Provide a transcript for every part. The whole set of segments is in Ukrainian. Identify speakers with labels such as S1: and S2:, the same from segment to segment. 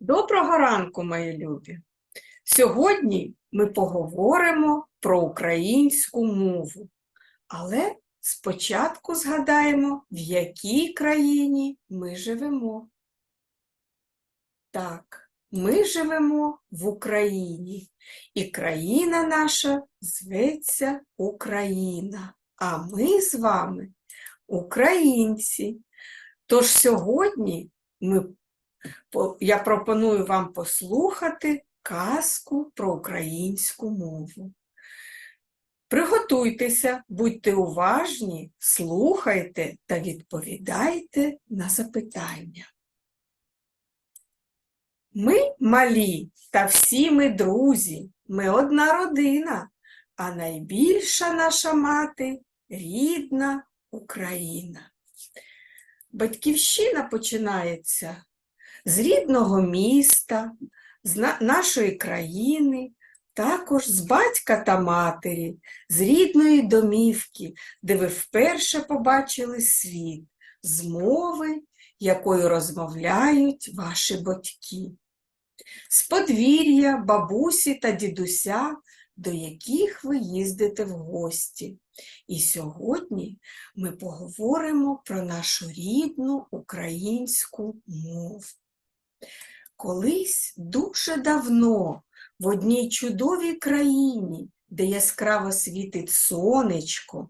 S1: Доброго ранку, мої любі! Сьогодні ми поговоримо про українську мову, але спочатку згадаємо, в якій країні ми живемо. Так, ми живемо в Україні, і країна наша зветься Україна, а ми з вами українці. Тож сьогодні ми я пропоную вам послухати казку про українську мову. Приготуйтеся, будьте уважні, слухайте та відповідайте на запитання. Ми малі та всі ми друзі, ми одна родина, а найбільша наша мати рідна Україна. Батьківщина починається з рідного міста, з нашої країни, також з батька та матері, з рідної домівки, де ви вперше побачили світ, з мови, якою розмовляють ваші батьки, з подвір'я, бабусі та дідуся, до яких ви їздите в гості. І сьогодні ми поговоримо про нашу рідну українську мову. Колись дуже давно в одній чудовій країні, де яскраво світить сонечко,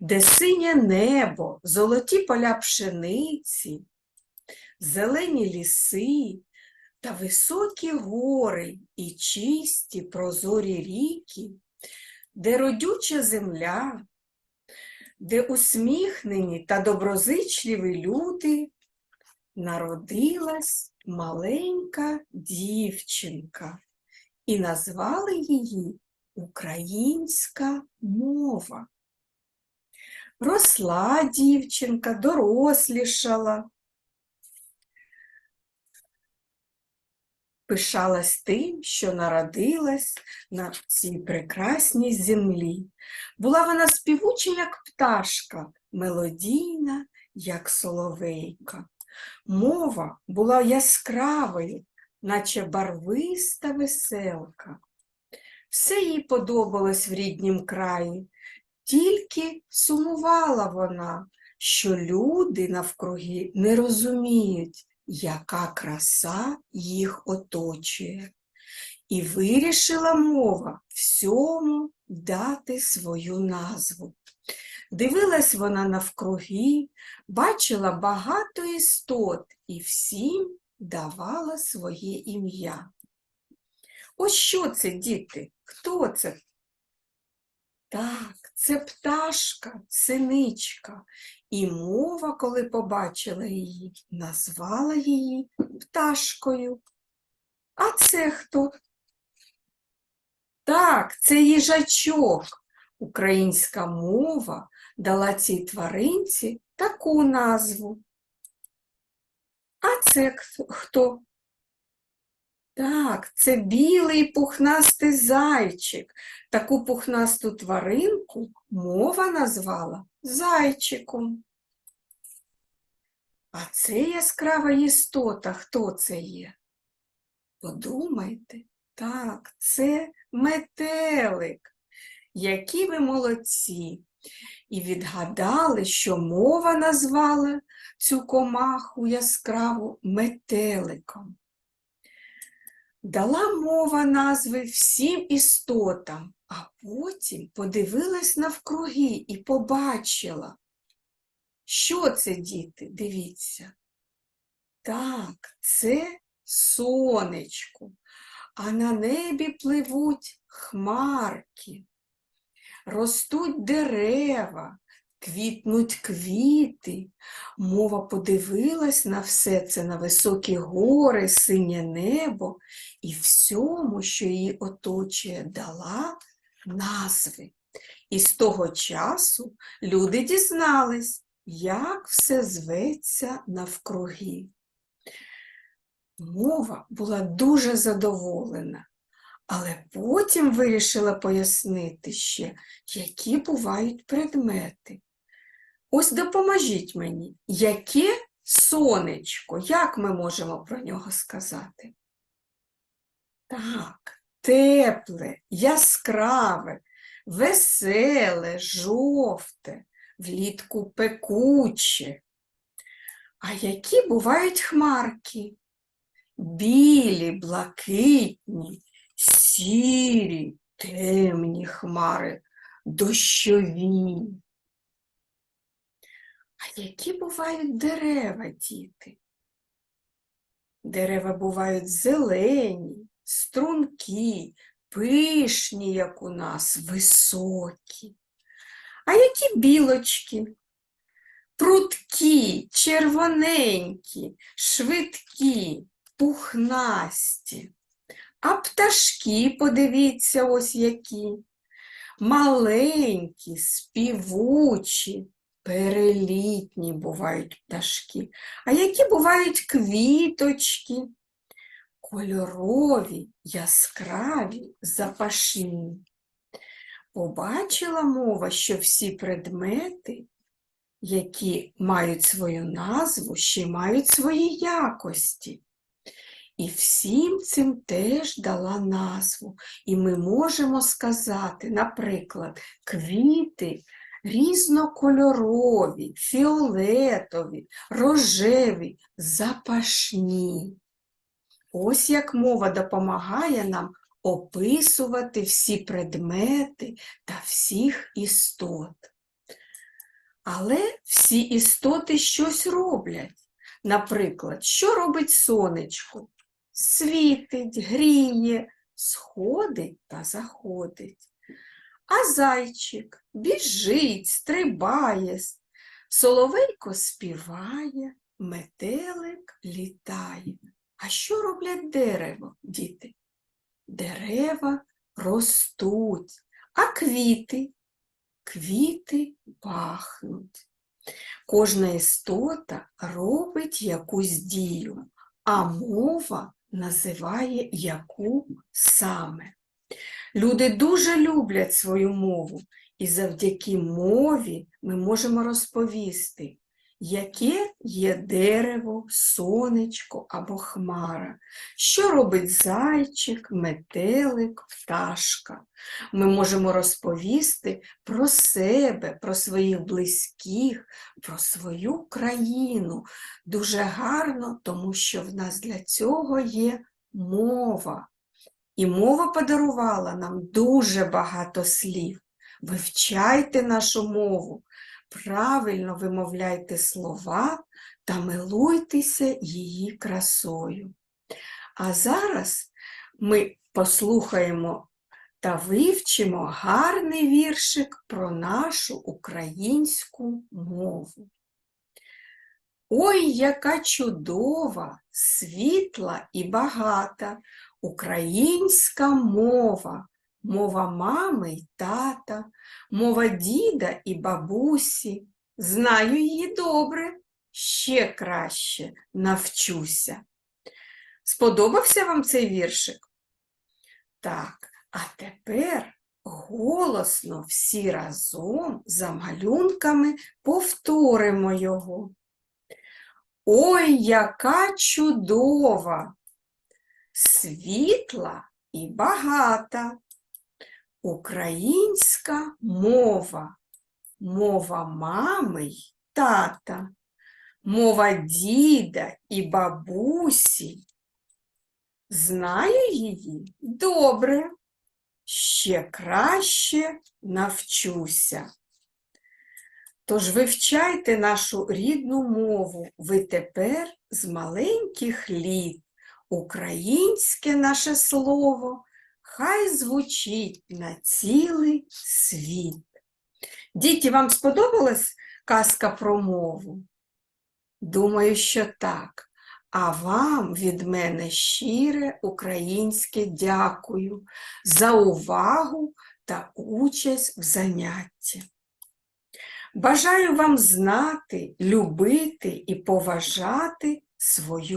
S1: де синє небо, золоті поля пшениці, зелені ліси та високі гори і чисті прозорі ріки, де родюча земля, де усміхнені та доброзичливі люди, народилась маленька дівчинка, і назвали її Українська мова. Росла дівчинка, дорослішала, пишалась тим, що народилась на цій прекрасній землі. Була вона співуча, як пташка, мелодійна, як соловейка. Мова була яскравою, наче барвиста веселка. Все їй подобалось в ріднім краї, тільки сумувала вона, що люди навкруги не розуміють, яка краса їх оточує. І вирішила мова всьому дати свою назву. Дивилась вона навкруги, бачила багато істот і всім давала своє ім'я. Ось що це, діти? Хто це? Так, це пташка, синичка. І мова, коли побачила її, назвала її пташкою. А це хто? Так, це їжачок. Українська мова дала цій тваринці таку назву. А це хто-? Так, це білий пухнастий зайчик. Таку пухнасту тваринку мова назвала зайчиком. А це яскрава істота, хто це є? Подумайте, так, це метелик. Які ви молодці! І відгадали, що мова назвала цю комаху яскраву метеликом. Дала мова назви всім істотам, а потім подивилась навкруги і побачила. Що це, діти? Дивіться. Так, це сонечко, а на небі пливуть хмарки, ростуть дерева, квітнуть квіти. Мова подивилась на все це, на високі гори, синє небо і всьому, що її оточує, дала назви. І з того часу люди дізнались, як все зветься навкруги. Мова була дуже задоволена, але потім вирішила пояснити ще, які бувають предмети. Ось допоможіть мені, яке Сонечко, як ми можемо про нього сказати? Так, тепле, яскраве, веселе, жовте, влітку пекуче. А які бувають хмарки? Білі, блакитні, сірі, темні хмари, дощові. А які бувають дерева, діти? Дерева бувають зелені, стрункі, пишні, як у нас, високі. А які білочки? Прудкі, червоненькі, швидкі, пухнасті. А пташки, подивіться, ось які. Маленькі, співучі, перелітні бувають пташки. А які бувають квіточки? Кольорові, яскраві, запашні. Побачила мова, що всі предмети, які мають свою назву, ще мають свої якості. І всім цим теж дала назву. І ми можемо сказати, наприклад, квіти різнокольорові, фіолетові, рожеві, запашні. Ось як мова допомагає нам описувати всі предмети та всіх істот. Але всі істоти щось роблять. Наприклад, що робить сонечко? Світить, гріє, сходить та заходить. А зайчик біжить, стрибає, соловейко співає, метелик літає. А що роблять дерево, діти? Дерева ростуть, а квіти, квіти пахнуть. Кожна істота робить якусь дію, а мова називає яку саме. Люди дуже люблять свою мову, і завдяки мові ми можемо розповісти, яке є дерево, сонечко або хмара, що робить зайчик, метелик, пташка. Ми можемо розповісти про себе, про своїх близьких, про свою країну. Дуже гарно, тому що в нас для цього є мова. І мова подарувала нам дуже багато слів. Вивчайте нашу мову, правильно вимовляйте слова та милуйтеся її красою. А зараз ми послухаємо та вивчимо гарний віршик про нашу українську мову. Ой, яка чудова, світла і багата українська мова, мова мами й тата, мова діда і бабусі. Знаю її добре, ще краще навчуся. Сподобався вам цей віршик? Так, а тепер голосно всі разом за малюнками повторимо його. Ой, яка чудова, світла і багата. Українська мова, мова мами й тата, мова діда і бабусі. Знаю її добре, ще краще навчуся. Тож вивчайте нашу рідну мову ви тепер з маленьких літ. Українське наше слово хай звучить на цілий світ. Діти, вам сподобалась казка про мову? Думаю, що так. А вам від мене щире українське дякую за увагу та участь в занятті. Бажаю вам знати, любити і поважати свою